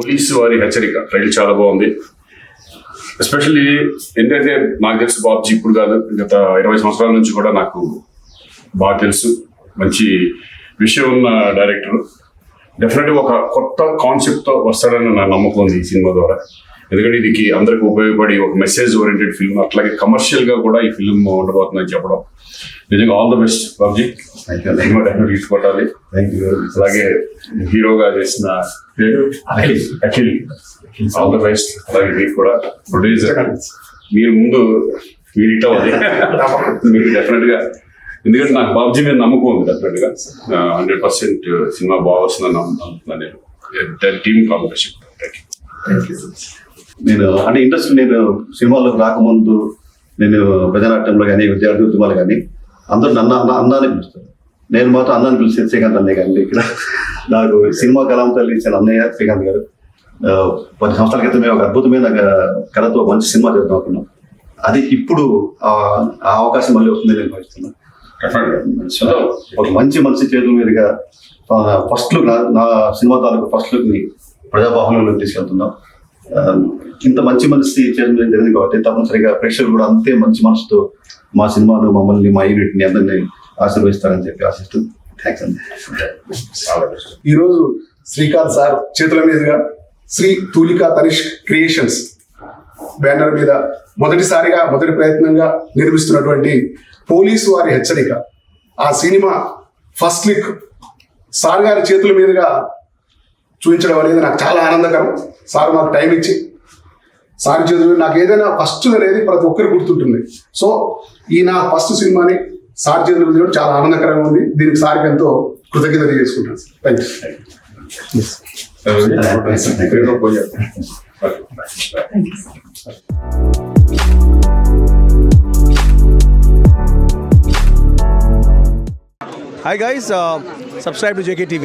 Police వారి హెచ్చరిక. Trial చాలా బాగుంది. ఎస్పెషల్లీ ఏంటంటే నాకు తెలుసు బాబ్జీ ఇప్పుడు కాదు గత ఇరవై సంవత్సరాల నుంచి కూడా నాకు బాగా తెలుసు. మంచి విషయం ఉన్న డైరెక్టర్. డెఫినెట్గా ఒక కొత్త కాన్సెప్ట్తో వస్తాడని నా నమ్మకం ఉంది ఈ సినిమా ద్వారా. ఎందుకంటే ఇది అందరికి ఉపయోగపడి ఒక మెసేజ్ ఓరియంటెడ్ ఫిల్మ్ అట్లాగే కమర్షియల్గా కూడా ఈ ఫిల్మ్ ఉండబోతుందని చెప్పడం. నిజంగా all the best Babji. Definitely అలాగే హీరోగా చేసిన పేరు Akhil. Akhil. All the best అలాగే మీకు కూడా ప్రొడ్యూసర్ మీరు ముందు మీరు అవ్వాలి. మీరు డెఫినెట్గా. ఎందుకంటే నాకు బాబ్జీ మీద నమ్మకం ఉంది డెఫినెట్గా. హండ్రెడ్ పర్సెంట్ సినిమా బాగా వస్తుందని నమ్ముతున్నాను నేను. టీమ్ కాంపిటీషన్ నేను అంటే ఇంట్రెస్ట్ నేను సినిమాల్లోకి రాకముందు నేను ప్రజానాట్యంలో కానీ విద్యార్థి ఉద్యమాలు కానీ అందరూ నన్ను అన్న అన్నాన్ని పిలుస్తారు. నేను మాత్రం అన్నాన్ని పిలిచి శ్రీకాంత్ అన్నయ్య కానీ ఇక్కడ. నాకు సినిమా కళాం తల్లి ఇచ్చిన అన్నయ్య శ్రీకాంత్ గారు. పది సంవత్సరాల క్రితమే ఒక అద్భుతమైన కళతో మంచి సినిమా చేద్దాం అనుకున్నాం. అది ఇప్పుడు ఆ అవకాశం మళ్ళీ వస్తుంది నేను భావిస్తున్నాను. ఒక మంచి మనిషి చేతుల మీదుగా ఫస్ట్ లుక్ నా- సినిమా తాలూకు ఫస్ట్ లుక్ని ప్రజాబాహుల్యంలో తీసుకెళ్తున్నాం. Um, ఇంత మంచి మనిషి చేయడం జరిగింది కాబట్టి తప్పనిసరిగా ప్రేక్షకులు కూడా అంతే మంచి మనసుతో మా సినిమాను మమ్మల్ని మా యూనిట్ని అందరినీ ఆశీర్వదిస్తారని చెప్పి ఆశిస్తూ థ్యాంక్స్ అండి. ఈరోజు శ్రీకాంత్ సార్ చేతుల మీదుగా శ్రీ తూలికా తనిష్ క్రియేషన్స్ బ్యానర్ మీద మొదటిసారిగా మొదటి ప్రయత్నంగా నిర్మిస్తున్నటువంటి పోలీసు వారి హెచ్చరిక. ఆ సినిమా ఫస్ట్ లిక్ సార్ గారి చేతుల మీదుగా చూపించడం అనేది నాకు చాలా ఆనందకరం. సార్ మాకు టైం ఇచ్చి సార్ చేతుల నాకు ఏదైనా ఫస్ట్ అనేది ప్రతి ఒక్కరికి గుర్తుంటుంది. సో ఈ నా ఫస్ట్ సినిమాని సార్ చేతుల కూడా చాలా ఆనందకరంగా ఉంది. దీనికి సార్కి ఎంతో కృతజ్ఞత తెలియజేసుకుంటాను thank you Hi guys, uh, subscribe to JKTV.